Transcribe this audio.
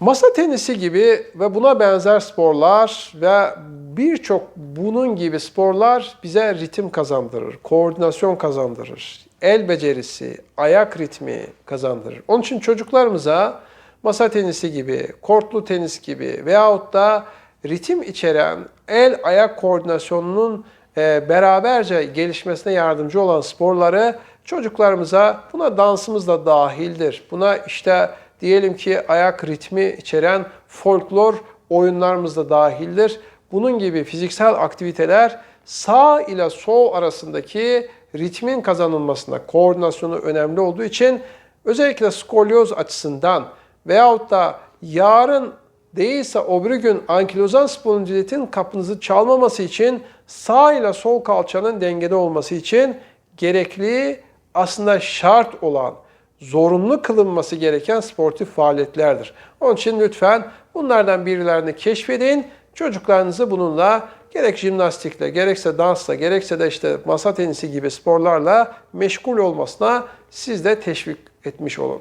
Masa tenisi gibi ve buna benzer sporlar ve birçok bunun gibi sporlar bize ritim kazandırır, koordinasyon kazandırır, el becerisi, ayak ritmi kazandırır. Onun için çocuklarımıza masa tenisi gibi, kortlu tenis gibi veyahut da ritim içeren el ayak koordinasyonunun e, beraberce gelişmesine yardımcı olan sporları çocuklarımıza buna dansımız da dahildir. Buna işte diyelim ki ayak ritmi içeren folklor oyunlarımız da dahildir. Bunun gibi fiziksel aktiviteler sağ ile sol arasındaki ritmin kazanılmasında koordinasyonu önemli olduğu için özellikle skolyoz açısından veyahut da yarın değilse öbür gün ankilozan spondilitin kapınızı çalmaması için sağ ile sol kalçanın dengede olması için gerekli aslında şart olan zorunlu kılınması gereken sportif faaliyetlerdir. Onun için lütfen bunlardan birilerini keşfedin. Çocuklarınızı bununla gerek jimnastikle, gerekse dansla, gerekse de işte masa tenisi gibi sporlarla meşgul olmasına siz de teşvik etmiş olun.